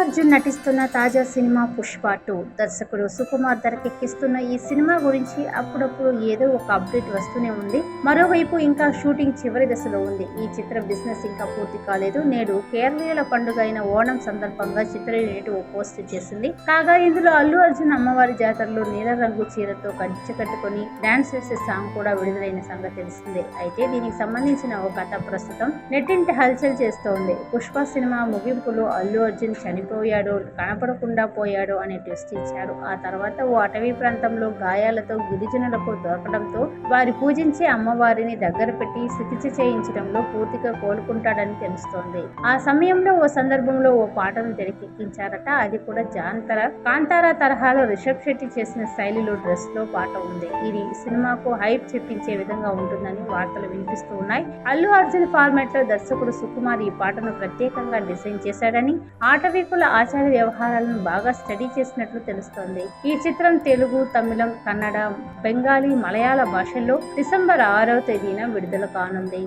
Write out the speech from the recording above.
అర్జున్ నటిస్తున్న తాజా cinema Pushpa two. దర్శకుడు సుకుమార్ తెరకెక్కిస్తున్న ఈ సినిమా గురించి అప్పుడప్పుడు ఏదో ఒక అప్డేట్ వస్తూనే ఉంది. మరోవైపు ఇంకా షూటింగ్ చివరి దశలో ఉంది. ఈ చిత్ర బిజినెస్ ఇంకా పూర్తి కాలేదు. నేడు కేరళీయుల పండుగ అయిన ఓణం సందర్భంగా చిత్ర యూనిట్ ఓ పోస్ట్ చేసింది. కాగా ఇందులో అల్లు అర్జున్ అమ్మవారి జాతరలో నీల రంగు చీరతో కంచె కట్టుకొని డాన్స్ చేసే సాంగ్ కూడా విడుదలైన సంగతి తెలిసిందే. అయితే దీనికి సంబంధించిన ఒక కథ ప్రస్తుతం నెట్టింటి హల్చల్ చేస్తోంది. పుష్ప సినిమా ముగింపులో అల్లు అర్జున్ చనిపోయాడు కనపడకుండా పోయాడు అనే టెస్ట్ ఇచ్చాడు ఆ తర్వాత ఓ అటవీ ప్రాంతంలో గాయాలతో గిరిజనులకు దొరకడంతో వారి పూజించే అమ్మవారిని దగ్గర పెట్టి చికిత్స చేయించడంలో పూర్తిగా కోలుకుంటాడని తెలుస్తోంది. ఆ సమయంలో ఓ సందర్భంలో ఓ పాటను తెరకెక్కించారట. అది కూడా జాంతర కాంతారా తరహాలో రిషబ్ శెట్టి చేసిన శైలిలో డ్రెస్లో పాట ఉంది. ఇది సినిమాకు హైప్ చెప్పించే విధంగా ఉంటుందని వార్తలు వినిపిస్తూ ఉన్నాయి. అల్లు అర్జున్ ఫార్మాట్లో దర్శకుడు సుకుమార్ ఈ పాటను ప్రత్యేకంగా డిజైన్ చేశాడని ఆటవీకుల ఆచార వ్యవహారాలను బాగా స్టడీ చేసినట్లు తెలుస్తోంది. ఈ చిత్రం తెలుగు తమిళం కన్నడ బెంగాలీ మలయాళ భాషల్లో డిసెంబర్ ఆరవ తేదీన విడుదల కానుంది.